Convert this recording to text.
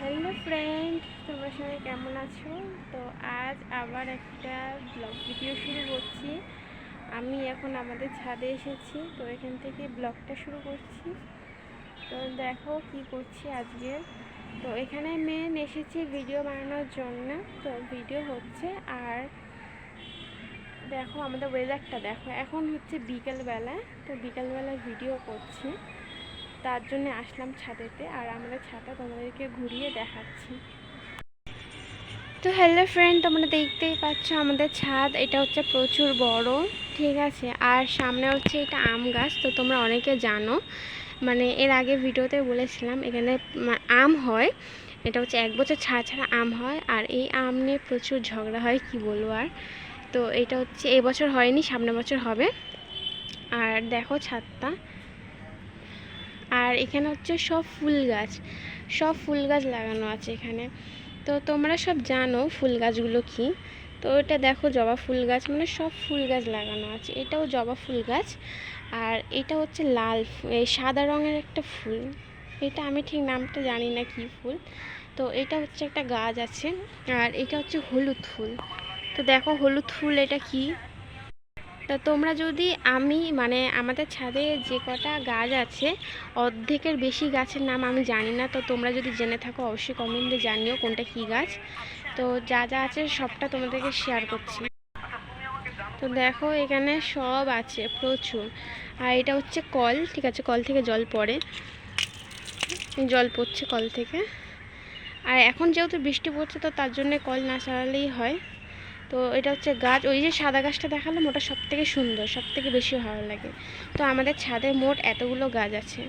Hello friend, তোমরা সবাই কেমন আছো? তো আজ আবার একটা ব্লগ ভিডিও শুরু করছি। আমি এখন আমাদের ছাদে এসেছি, তো এখান থেকে ব্লগটা শুরু করছি। তো দেখো কি করছি আজকে। তো এখানে মেন এসেছি ভিডিও বানানোর জন্য। তো ভিডিও হচ্ছে আর দেখো আমাদের ওয়েদারটা দেখো। এখন হচ্ছে বিকেলবেলা, তো বিকেলবেলা ভিডিও করছি। তার জন্য আসলাম ছাদেতে আর আমরা ছাদটা তোমাদেরকে ঘুরিয়ে দেখাচ্ছি। তো হ্যালো ফ্রেন্ড তোমরা দেখতেই পাচ্ছ আমাদের ছাদ, এটা হচ্ছে প্রচুর বড়, ঠিক আছে? আর সামনে হচ্ছে এটা আম গাছ, তো তোমরা অনেকে জানো। মানে এর আগে ভিডিওতে বলেছিলাম, এখানে আম হয়, এটা হচ্ছে এক বছর ছাড়া ছাড়া আম হয়, আর এই আম নিয়ে প্রচুর ঝগড়া হয়, কি বলব আর? তো এটা হচ্ছে এবছর হয়নি, সামনের বছর হবে। আর দেখো ছাদটা আর এখানে হচ্ছে সব ফুল গাছ, সব ফুল গাছ লাগানো আছে এখানে। তো তোমরা সব জানো ফুল গাছগুলো কি। তো এটা দেখো জবা ফুল গাছ মানে সব ফুল গাছ লাগানো আছে। এটাও জবা ফুল গাছ আর এটা হচ্ছে লাল এই সাদা রঙের একটা ফুল। এটা আমি ঠিক নামটা জানি না কি ফুল। তো এটা হচ্ছে একটা গাছ আছে আর এটা হচ্ছে হলুদ ফুল। তো দেখো হলুদ ফুল এটা কি? তা তোমরা যদি আমি মানে আমাদের ছাদে যে কটা গাছ আছে, অর্ধেকের বেশি গাছের নাম আমি জানি না, তো তোমরা যদি জেনে থাকো অবশ্যই কমেন্টে জানিও কোনটা কী গাছ। তো যা যা আছে সবটা তোমাদেরকে শেয়ার করছি। তো দেখো এখানে সব আছে, প্রচুর। আর এটা হচ্ছে কল, ঠিক আছে? কল থেকে জল পড়ে। জল পড়ছে কল থেকে। আর এখন যেহেতু বৃষ্টি পড়ছে, তো তার জন্য কল না চালালেই হয়। তো এটা হচ্ছে গাছ, ওই যে সাদা গাছটা দেখালাম, ওটা সব থেকে সুন্দর সব থেকে বেশি ভালো লাগে। তো আমাদের ছাদে মোট এতগুলো গাছ আছে।